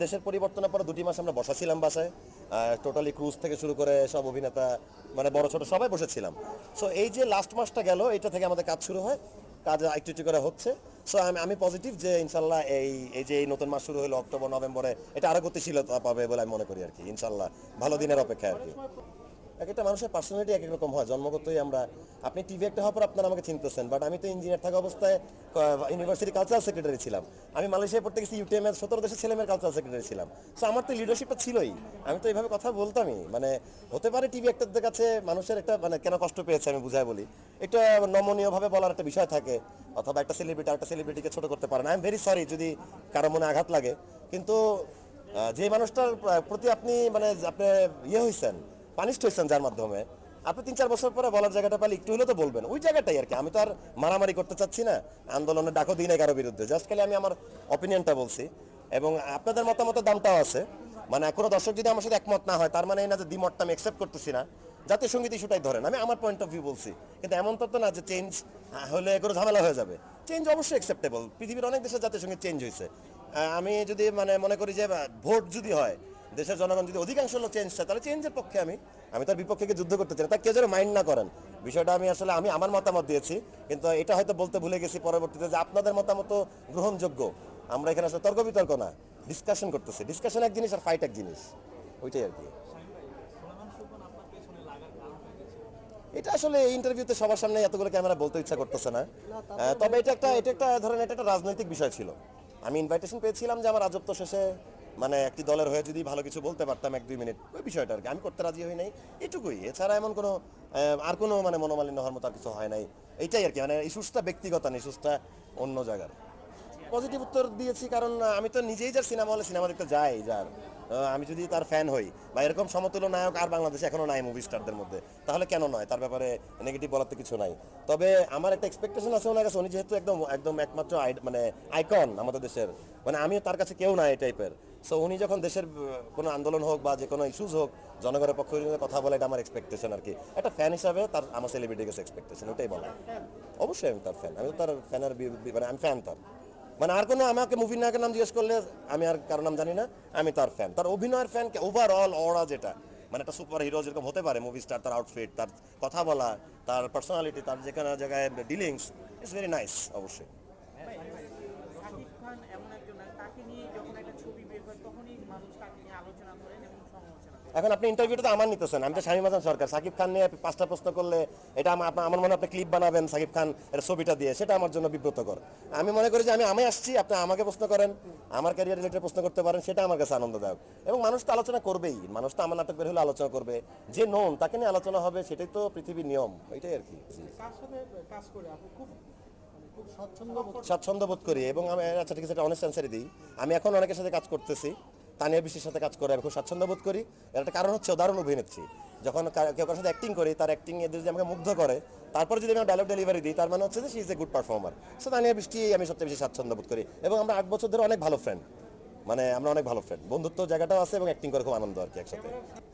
দেশের পরিবর্তনের পরে দুটি মাস আমরা বসাছিলাম বাসায় টোটালি ক্রুজ থেকে শুরু করে সব অভিনেতা মানে বড় ছোট সবাই বসেছিলাম। সো এই যে লাস্ট মাসটা গেল, এটা থেকে আমাদের কাজ শুরু হয়, কাজ একটু একটু করে হচ্ছে। সো আমি আমি পজিটিভ যে ইনশাল্লাহ এই এই যে এই নতুন মাস শুরু হলো অক্টোবর, নভেম্বরে, এটা আরও গতিশীলতা পাবে বলে আমি মনে করি আর কি, ইনশাল্লাহ। ভালো দিনের অপেক্ষায় আর কি। এক একটা মানুষের পার্সোনালিটি এক এক রকম হয়। জন্মগতই আমরা, আপনি টিভি একটা হওয়ার পর আপনারা আমাকে চিনতেছেন বাট আমি তো ইঞ্জিনিয়ার থাকা অবস্থায় ইউনিভার্সিটি কালচারাল সেক্রেটারি ছিলাম। আমি মালয়েশিয়ায় পড়তে গেছি ইউটিএম এর সতেরো দেশের ছেলেমেয়ের কালচারাল সেক্রেটারি ছিলাম। সো আমার তো লিডারশিপটা ছিলই। আমি তো এইভাবে কথা বলতামই। মানে হতে পারে টিভি একটার কাছে মানুষের একটা মানে কেন কষ্ট পেয়েছে আমি বুঝাই বলি। একটা নমনীয়ভাবে বলার একটা বিষয় থাকে, অথবা একটা সেলিব্রিটি একটা সেলিব্রিটিকে ছোট করতে পারে না। আই এম ভেরি সরি যদি কারও মনে আঘাত লাগে। কিন্তু যে মানুষটার প্রতি আপনি মানে আপনি ইয়ে হয়েছেন পানিশড হয়েছেন যার মাধ্যমে। আপনি তিন, চার বছর পরে বলার জায়গাটা পালে একটু হলে তো বলবেন। ওই জায়গাটাই আর কি। আমি তো আর মারামারি করতে চাচ্ছি না। আন্দোলনের ডাকো দিই না কারও বিরুদ্ধে। জাস্ট খালি আমি আমার অপিনিয়নটা বলছি। এবং আপনাদের মতামতের দামটাও আছে। মানে কোনো দর্শক যদি আমার সাথে একমত না হয়, তার মানে এই না যে দ্বিমতটা আমি অ্যাকসেপ্ট করতেছি না। জাতীয় সংগীত ইস্যুটাই ধরেন। আমি আমার পয়েন্ট অফ ভিউ বলছি। কিন্তু এমন তো না যে চেঞ্জ হলে কোনো ঝামেলা হয়ে যাবে। চেঞ্জ অবশ্যই অ্যাকসেপ্টেবল পৃথিবীর অনেক দেশের জাতীয় সংগীত চেঞ্জ হয়েছে আমি যদি মানে মনে করি যে ভোট যদি হয় দেশের জনগণ যদি অধিকাংশ লোক চেঞ্জ চায়, তাহলে চেঞ্জের পক্ষে আমি আমি তার বিপক্ষে যুদ্ধ করতে চাই তা কেউ যেন মাইন্ড না করেন? বিষয়টা আমি আসলে, আমি আমার মতামত দিয়েছি, কিন্তু এটা হয়তো বলতে ভুলে গেছি পরবর্তীতে যে আপনাদের মতামত গ্রহণযোগ্য। আমরা এখানে আসলে তর্ক বিতর্ক না ডিসকাশন করতেছি। ডিসকাশন এক জিনিস আর ফাইট এক জিনিস। ওইটাই আর কি। এটা আসলে ইন্টারভিউতে সবার সামনে এতগুলো ক্যামেরা বলতে ইচ্ছা করতেছে না। তবে এটা একটা এটা একটা ধরেন, এটা একটা রাজনৈতিক বিষয় ছিল। আমি ইনভাইটেশন পেয়েছিলাম যে আমার রাজত্ব শেষে মানে একটি দলের হয়ে যদি ভালো কিছু বলতে পারতাম এক দুই মিনিট, ওই বিষয়টা আর কি। আমি করতে রাজি হই নাই, এটুকুই। এছাড়া এমন কোনো আর কোনো মানে মনোমালিন্য হওয়ার মতো আর কিছু হয় নাই। এইটাই আর কি মানে ইস্যুসটা ব্যক্তিগত না ইস্যুসটা অন্য জায়গার। পজিটিভ উত্তর দিয়েছি কারণ আমি তো নিজেই যার সিনেমা হলে সিনেমা দেখতে যাই, যার আমি যদি তার ফ্যান হই বা এরকম সমতুল্য নায়ক আর বাংলাদেশে এখনও নাই মুভি স্টারদের মধ্যে, তাহলে কেন নয়? তার ব্যাপারে নেগেটিভ বলার তো কিছু নাই। তবে আমার একটা এক্সপেকটেশন আছে ওনার কাছে, উনি যেহেতু একদম একদম একমাত্র মানে আইকন আমাদের দেশের মানে আমি তার কাছে কেউ না এই টাইপের সো উনি যখন দেশের কোনো আন্দোলন হোক বা যে কোনো ইস্যুজ হোক জনগণের পক্ষ কথা বলে এটা আমার এক্সপেকটেশন আর কি। একটা ফ্যান হিসাবে তার আমার সেলিব্রিটির কাছে এক্সপেকটেশন ওটাই বলা। অবশ্যই আমি তার ফ্যান আমি তো তার ফ্যানের মানে আমি ফ্যান তার। মানে আর কোনো আমাকে মুভির নায়কের নাম জিজ্ঞেস করলে আমি আর কারও নাম জানি না আমি তার ফ্যান তার অভিনয়ের ফ্যান ওভারঅল অরা যেটা মানে একটা সুপার হিরো যেরকম হতে পারে মুভি স্টার তার আউটফিট তার কথা বলা তার পার্সোনালিটি তার যেখানে জায়গায় ডিলিংস ইটস ভেরি নাইস অবশ্যই। খান এমন একজন তাকে নিয়ে যখন একটা ছবি বের হয় তখনই মানুষ তাকে নিয়ে আলোচনা করেন এবং সমালোচনা করেন। এখন আপনি ইন্টারভিউটা তো আমার নিতেছেন আমি তো শামীম হাসান সরকার। সাকিব খান নিয়ে পাঁচটা প্রশ্ন করলে এটা আমার আমার মনে হয় আপনি ক্লিপ বানাবেন সাকিব খান এর ছবিটা দিয়ে সেটা আমার জন্য বিব্রতকর। আমি মনে করি যে আমি আমি আসছি আপনি আমাকে প্রশ্ন করেন আমার ক্যারিয়ার রিলেটেড প্রশ্ন করতে পারেন সেটা আমার কাছে আনন্দদায়ক। এবং মানুষ তো আলোচনা করবেই মানুষ তো আমার নাটক বের হলে আলোচনা করবে। যে নন তাকে নিয়ে আলোচনা হবে সেটাই তো পৃথিবীর নিয়ম এটাই আর কি। কাজ করে আপনি খুব স্বাচ্ছন্দ্য বোধ করি। এবং আমি আচ্ছা ঠিক আছে একটা অনেস্ট দিই। আমি এখন অনেকের সাথে কাজ করতেছি, তানিয়া বিশ্বের সাথে কাজ করে আমি খুব স্বাচ্ছন্দ্য বোধ করি। এর একটা কারণ হচ্ছে, উদাহরণ অভিনেত্রী। যখন কেউ কারোর সাথে অ্যাক্টিং করি, তার অ্যাক্টিং এ যদি আমাকে মুগ্ধ করে, তারপর যদি আমি ডায়লগ ডেলিভারি দিই, তার মানে হচ্ছে যে she is a good performer so Tania Brishti আমি সবচেয়ে বেশি স্বাচ্ছন্দ্য বোধ করি এবং আমরা আট বছর ধরে অনেক ভালো ফ্রেন্ড মানে আমরা অনেক ভালো ফ্রেন্ড বন্ধুত্ব জায়গাটাও আছে এবং অ্যাক্টিং করে খুব আনন্দ আর কি একসাথে।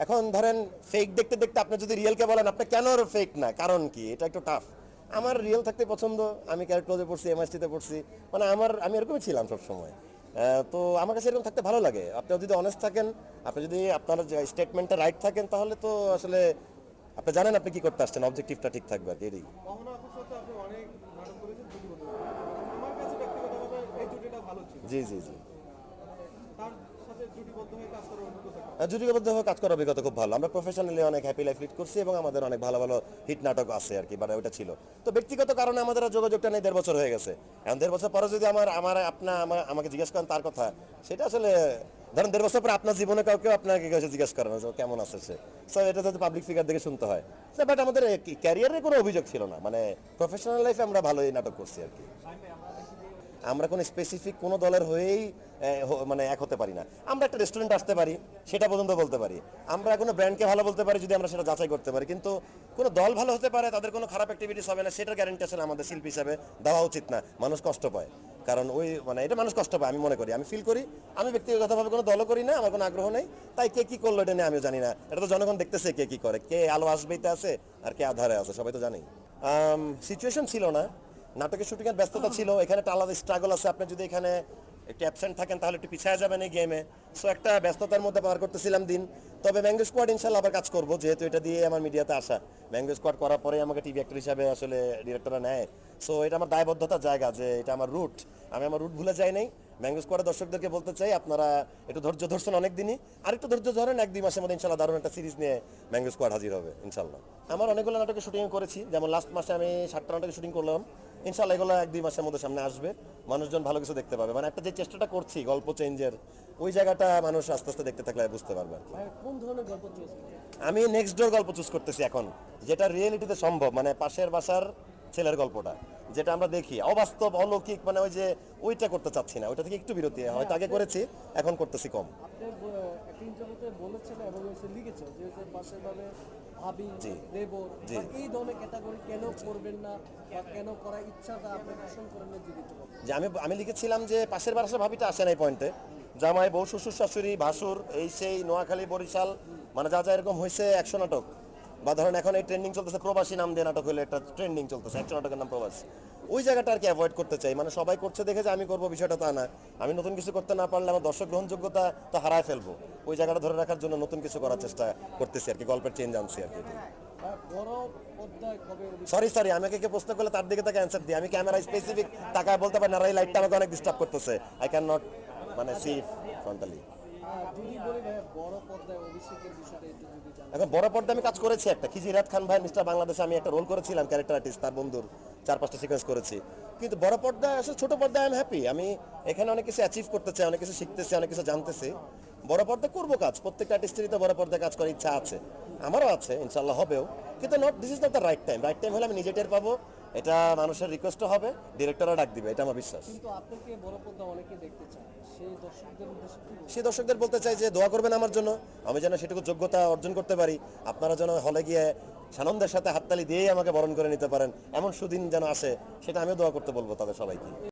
এখন ধরেন ফেক দেখতে দেখতে আপনি যদি রিয়েলকে বলেন, আপনি কেন ফেক না? কারণ কি? এটা একটু টাফ আমার রিয়েল থাকতে পছন্দ আমি ক্যারেক্টারে পড়ছি এমএসটিতে পড়ছি মানে আমার আমি এরকমই ছিলাম সব সময় তো আমার কাছে এরকম থাকতে ভালো লাগে। আপনি যদি অনেস্ট থাকেন আপনি যদি আপনার স্টেটমেন্টটা রাইট থাকেন তাহলে তো আসলে আপনি জানেন আপনি কি করতে আসছেন অবজেক্টিভটা ঠিক থাকবে আর কি জি জি আপুর হয়ে কাজ করার অভিজ্ঞতা খুব ভালো। আমরা প্রফেশনালি অনেক হ্যাপি লাইফ লিড করছি এবং আমাদের অনেক ভালো ভালো হিট নাটক আছে আর কি মানে ওটা ছিল। তো ব্যক্তিগত কারণে আমাদের যোগাযোগটা নেই, দেড় বছর হয়ে গেছে। এখন দেড় বছর পরে যদি আমার আমার আমার, আমাকে জিজ্ঞেস করেন তার কথা, সেটা আসলে, ধরেন দেড় বছর পরে আপনার জীবনে কাউকে আপনাকে কাছে জিজ্ঞেস করেন যে কেমন আছে সে। সো এটা যদি পাবলিক ফিগার দেখে শুনতে হয়। বাট আমাদের ক্যারিয়ারের কোনো অভিযোগ ছিল না। মানে প্রফেশনাল লাইফে আমরা ভালোই নাটক করছি আর কি। আমরা কোনো স্পেসিফিক কোনো দলের হয়েই মানে এক হতে পারি না। আমরা একটা রেস্টুরেন্ট আসতে পারি, সেটা পর্যন্ত বলতে পারি। আমরা কোনো ব্র্যান্ডকে ভালো বলতে পারি যদি আমরা সেটা যাচাই করতে পারি। কিন্তু কোনো দল ভালো হতে পারে, তাদের কোনো খারাপ অ্যাক্টিভিটিস হবে না, সেটার গ্যারেন্টি আসলে আমাদের শিল্পী হিসাবে দেওয়া উচিত না। মানুষ কষ্ট পায়। কারণ ওই মানে এটা মানুষ কষ্ট পায়, আমি মনে করি। আমি ফিল করি, আমি ব্যক্তিগতভাবে কোনো দলও করি না, আমার কোনো আগ্রহ নেই। তাই কে কি করল এটা নিয়ে আমিও জানি না। এটা তো জনগণ দেখতেছে কে কি করে, কে আলো আসবেইতে আছে আর কে আধারে আছে, সবাই তো জানেই। সিচুয়েশন ছিল না। নাটকের শুটিংয়ের ব্যস্ততা ছিল, এখানে একটা আলাদা স্ট্রাগল আছে। আপনি যদি এখানে একটু অ্যাবসেন্ট থাকেন, তাহলে একটু পিছিয়ে যাবেন এই গেমে সো একটা ব্যস্ততার মধ্যে পার করতেছিলাম দিন। তবে ম্যাঙ্গো স্কোয়াড ইনশাল্লাহ আবার কাজ করব, যেহেতু এটা দিয়ে আমার মিডিয়াতে আসা। ম্যাঙ্গো স্কোয়াড করার পরে আমাকে টিভি অ্যাক্টর হিসাবে আসলে ডিরেক্টররা নেয়। সো এটা আমার দায়বদ্ধতার জায়গা যে এটা আমার রুট আমি আমার রুট ভুলে যাই নাই। ম্যাঙ্গো স্কোয়াডের দর্শকদেরকে বলতে চাই, আপনারা একটু ধৈর্য ধরছেন অনেক দিনই আর একটু ধৈর্য ধরেন, এক দুই মাসের মধ্যে ইনশাল্লাহ দারুণ একটা সিরিজ নিয়ে ম্যাঙ্গো স্কোয়াড হাজির হবে, ইনশাল্লাহ। আমার অনেকগুলো নাটকের শুটিং করেছি, যেমন লাস্ট মাসে আমি সাতটা নাটকের শুটিং করলাম। ইনশাল্লাহ এগুলো এক দুই মাসের মধ্যে সামনে আসবে। মানুষজন ভালো কিছু দেখতে পাবে। মানে একটা যে চেষ্টাটা করছি গল্প চেঞ্জের ওই জায়গাটা মানুষ আস্তে আস্তে দেখতে থাকলে বুঝতে পারবে কোন ধরনের গল্প আমি নেক্সট ডোর গল্প চুজ করতেছি এখন যেটা রিয়েলিটিতে সম্ভব মানে পাশের বাসার ছেলের গল্পটা। যেটা আমরা দেখি অবাস্তব অলৌকিক মানে ওই যে ওইটা করতে চাচ্ছি না ওইটা থেকে একটু বিরতি। হয়তো আগে করেছি এখন করতেছি কম। যে আমি আমি লিখেছিলাম যে পাশের বাসার ভাবিটা আসে না এই পয়েন্টে জামাই বউ শ্বশুর শাশুড়ি ভাসুর এই সেই নোয়াখালী বরিশাল মানে যা যা এরকম হয়েছে একশো নাটক। বা ধরেন এখন এই ট্রেন্ডিং চলতেছে, প্রবাসী নাম দিয়ে নাটক হলে একটা ট্রেন্ডিং চলতেছে, একশো নাটকের নাম প্রবাসী। ওই জায়গাটা আর কি অ্যাভয়েড করতে চাই। মানে সবাই করছে দেখে যে আমি করব, বিষয়টা তা না। আমি নতুন কিছু করতে না পারলে আমার দর্শক গ্রহণযোগ্যতা তো হারায় ফেলব। ওই জায়গাটা ধরে রাখার জন্য নতুন কিছু করার চেষ্টা করতেছি আর কি, গল্পের চেঞ্জ আনছি আর কি। সরি সরি আমাকে কে প্রশ্ন করলে তার দিকে তাকে অ্যান্সার দিই। আমি ক্যামেরা স্পেসিফিক তাকায় বলতে পারি না এই লাইটটা আমাকে অনেক ডিস্টার্ব করতেছে। আই ক্যান নট মানে সি ফ্রন্টালি এখন বড় পর্দায় আমি কাজ করেছি একটা। খিজিরাত খান ভাই, মিস্টার বাংলাদেশে আমি একটা রোল করেছিলাম ক্যারেক্টার আর্টিস্ট তার বন্ধুর চার পাঁচটা সিকোয়েন্স করেছি। কিন্তু বড় পর্দায় আসলে ছোট পর্দায় আমি হ্যাপি আমি এখানে অনেক কিছু অ্যাচিভ করতে চাই, অনেক কিছু শিখতেছি, অনেক কিছু জানতেছি। বড় পর্দায় করব কাজ, প্রত্যেকটা আর্টিস্টেরই তো বড় পর্দায় কাজ করার ইচ্ছা আছে। আমারও আছে ইনশাল্লাহ হবেও। কিন্তু not this is not the right time right time হলে আমি নিজে টের পাবো, এটা মানুষের রিকোয়েস্টও হবে ডিরেক্টররা ডাক দিবে, এটা আমার বিশ্বাস। কিন্তু আপনাকে বড় পর্দা অনেকে দেখতে সেই দর্শকদের বলতে চাই যে দোয়া করবেন আমার জন্য। আমি যেন সেটুকু যোগ্যতা অর্জন করতে পারি। আপনারা যেন হলে গিয়ে সানন্দের সাথে হাততালি দিয়েই আমাকে বরণ করে নিতে পারেন। এমন সুদিন যেন আসে, সেটা আমিও দোয়া করতে বলব তাদের সবাইকে।